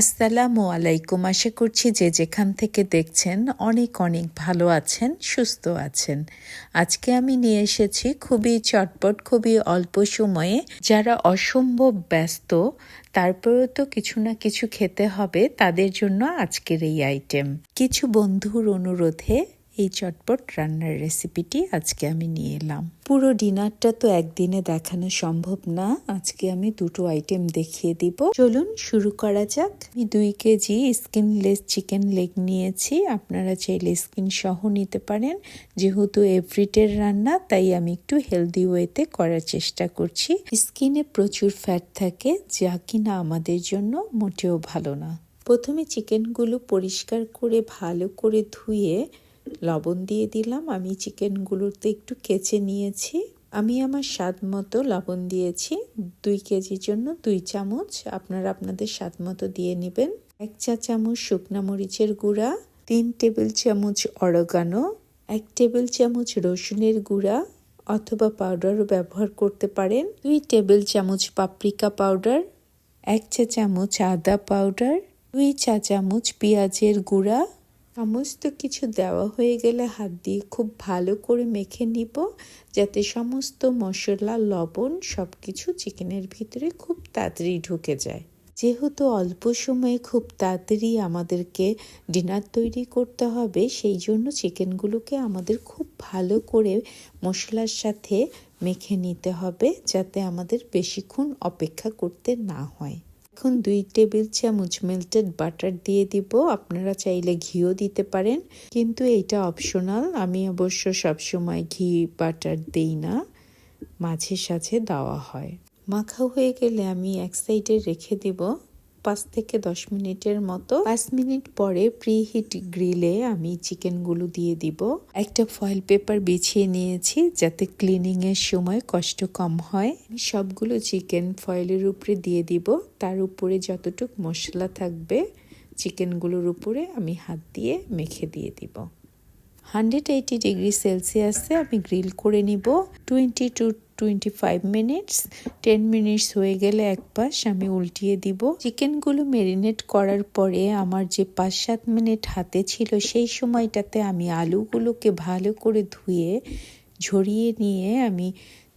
আসসালামু আলাইকুম। আশা করছি যে যেখান থেকে দেখছেন অনেক অনেক ভালো আছেন, সুস্থ আছেন। আজকে আমি নিয়ে এসেছি খুবই চটপট, খুবই অল্প সময়ে। যারা অসম্ভব ব্যস্ত, তারপরেও তো কিছু না কিছু খেতে হবে, তাদের জন্য আজকের এই আইটেম কিছু বন্ধুর অনুরোধে এই চটপট রান্নার রেসিপিটি আজকে আমি নিয়ে এলাম। পুরো ডিনারটা তো একদিনে দেখানো সম্ভব না, আজকে আমি দুটো আইটেম দেখিয়ে দিব। চলুন শুরু করা যাক। আমি দুই কেজি স্কিনলেস চিকেন লেগ নিয়েছি। আপনারা চাইলে স্কিন সহ নিতে পারেন। যেহেতু এভরিডের রান্না, তাই আমি একটু হেলদি ওয়েতে করার চেষ্টা করছি। স্কিনে প্রচুর ফ্যাট থাকে, যা কিনা আমাদের জন্য মোটেও ভালো না। প্রথমে চিকেনগুলো পরিষ্কার করে, ভালো করে ধুয়ে লবণ দিয়ে দিলাম। আমি চিকেনগুলোতে একটু কেচে নিয়েছি। আমি আমার স্বাদ মতো লবণ দিয়েছি। দুই কেজির জন্য দুই চামচ। আপনারা আপনাদের স্বাদ মতো দিয়ে নেবেন। এক চা চামচ শুকনা মরিচের গুঁড়া, তিন টেবিল চামচ অরগানো, এক টেবিল চামচ রসুনের গুঁড়া অথবা পাউডারও ব্যবহার করতে পারেন। দুই টেবিল চামচ পাপরিকা পাউডার, এক চা চামচ আদা পাউডার, দুই চা চামচ পেঁয়াজের গুঁড়া সমস্ত কিছু দেওয়া হয়ে গেলে হাত দিয়ে খুব ভালো করে মেখে নিব, যাতে সমস্ত মশলা, লবণ সব কিছু চিকেনের ভিতরে খুব তাড়াতাড়ি ঢুকে যায়। যেহেতু অল্প সময়ে খুব তাড়াতাড়ি আমাদেরকে ডিনার তৈরি করতে হবে, সেই জন্য চিকেনগুলোকে আমাদের খুব ভালো করে মশলার সাথে মেখে নিতে হবে, যাতে আমাদের বেশিক্ষণ অপেক্ষা করতে না হয়। এখন দুই টেবিল চামচ মেল্টেড বাটার দিয়ে দিব। আপনারা চাইলে ঘিও দিতে পারেন, কিন্তু এটা অপশনাল আমি অবশ্য সবসময় ঘি বাটার দেই না। মাঝে সাঝে দেওয়া হয়। মাখা হয়ে গেলে আমি এক সাইডে রেখে দিব। পাঁচ থেকে দশ মিনিটের মতো। পাঁচ মিনিট পরে প্রি হিট গ্রিলে আমি চিকেনগুলো দিয়ে দিব। একটা ফয়েল পেপার বিছিয়ে নিয়েছি যাতে ক্লিনিং এর সময় কষ্ট কম হয়। আমি সবগুলো চিকেন ফয়েলের উপরে দিয়ে দিব। তার উপরে যতটুক মশলা থাকবে চিকেনগুলোর উপরে আমি হাত দিয়ে মেখে দিয়ে দিব। হান্ড্রেড এইটি ডিগ্রি সেলসিয়াসে আমি গ্রিল করে নিব। Twenty to twenty five minutes ten minutes হয়ে গেলে এক পাশ আমি উল্টিয়ে দিব। চিকেনগুলো মেরিনেট করার পরে আমার যে পাঁচ সাত মিনিট হাতে ছিল, সেই সময়টাতে আমি আলুগুলোকে ভালো করে ধুয়ে ঝরিয়ে নিয়ে আমি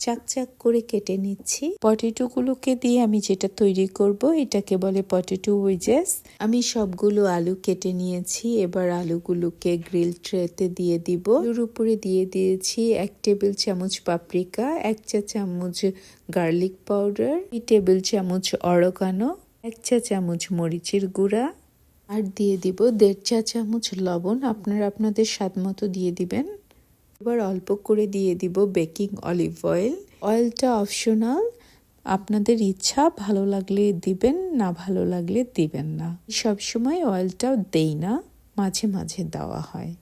চাক চাক করে কেটে নিচ্ছি। পটেটোগুলোকে দিয়ে আমি যেটা তৈরি করব, এটাকে বলে পটেটো উইজেস আমি সবগুলো আলু কেটে নিয়েছি, এবার আলুগুলোকে গ্রিল ট্রেতে দিয়ে দিব। এর উপরে দিয়ে দিয়েছি এক টেবিল চামচ পাপরিকা, এক চা চামচ গার্লিক পাউডার, দুই টেবিল চামচ অরকানো এক চা চামচ মরিচের গুঁড়া, আর দিয়ে দিব দেড় চা চামচ লবণ। আপনারা আপনাদের স্বাদ মতো দিয়ে দিবেন। এবার অল্প করে দিয়ে দিব বেকিং অলিভ অয়েল। অয়েলটা অপশনাল। আপনাদের ইচ্ছা, ভালো লাগলে দিবেন, না ভালো লাগলে দিবেন না। সব সময় অয়েলটা দেই না, মাঝে মাঝে দেওয়া হয়।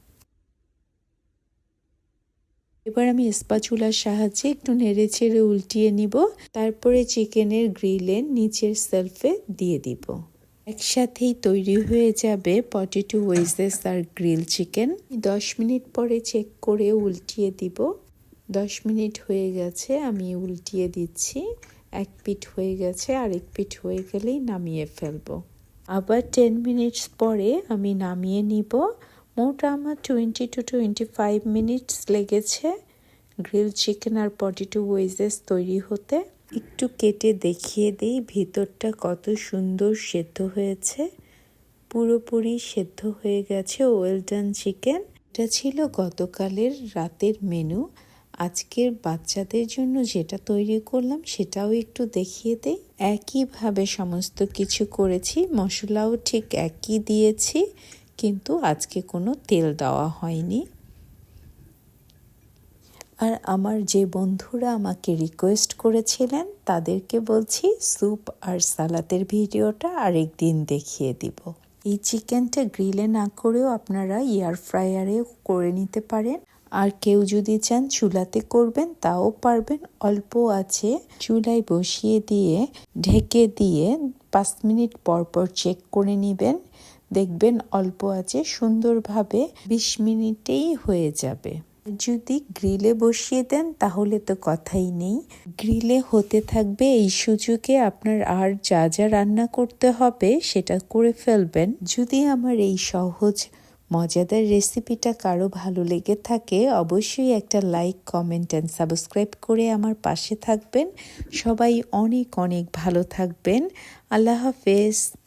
এবার আমি স্পাচুলার সাহায্যে একটু নেড়ে ছেড়ে উল্টিয়ে নিব। তারপরে চিকেনের গ্রিলের নিচের সেলফে দিয়ে দিব। একসাথেই তৈরি হয়ে যাবে পটেটো ওয়েজেস আর গ্রিল চিকেন। দশ মিনিট পরে চেক করে উল্টিয়ে দিব। দশ মিনিট হয়ে গেছে, আমি উল্টিয়ে দিচ্ছি। এক পিঠ হয়ে গেছে, আরেক পিঠ হয়ে গেলেই নামিয়ে ফেলব। আবার টেন মিনিটস পরে আমি নামিয়ে নিব। মোটা আমার twenty to twenty five minutes লেগেছে গ্রিল চিকেন আর পটেটো ওয়েজেস তৈরি হতে। একটু কেটে দেখিয়ে দিই, ভিতরটা কত সুন্দর সেদ্ধ হয়েছে। পুরোপুরি সেদ্ধ হয়ে গেছে ওয়েলডান চিকেন এটা ছিল গতকালের রাতের মেনু আজকের বাচ্চাদের জন্য যেটা তৈরি করলাম সেটাও একটু দেখিয়ে দেই। একইভাবে সমস্ত কিছু করেছি, মশলাও ঠিক একই দিয়েছি, কিন্তু আজকে কোনো তেল দেওয়া হয়নি। আর আমার যে বন্ধুরা আমাকে রিকোয়েস্ট করেছিলেন, তাদেরকে বলছি স্যুপ আর সালাতের ভিডিওটা আরেকদিন দেখিয়ে দিব। এই চিকেনটা গ্রিলে না করেও আপনারা এয়ার ফ্রায়ারেও করে নিতে পারেন। আর কেউ যদি চান চুলাতে করবেন, তাও পারবেন। অল্প আছে, চুলায় বসিয়ে দিয়ে, ঢেকে দিয়ে পাঁচ মিনিট পর পর চেক করে নেবেন। দেখবেন অল্প আছে, সুন্দরভাবে বিশ মিনিটেই হয়ে যাবে। যদি গ্রিলে বসিয়ে দেন, তাহলে তো কথাই নেই। গ্রিলে হতে থাকবে এই সুযোগে আপনার আর যা যা রান্না করতে হবে, সেটা করে ফেলবেন। যদি আমার এই সহজ, মজাদার রেসিপিটা কারও ভালো লেগে থাকে, অবশ্যই একটা লাইক, কমেন্ট অ্যান্ড সাবস্ক্রাইব করে আমার পাশে থাকবেন। সবাই অনেক অনেক ভালো থাকবেন। আল্লাহ হাফেজ।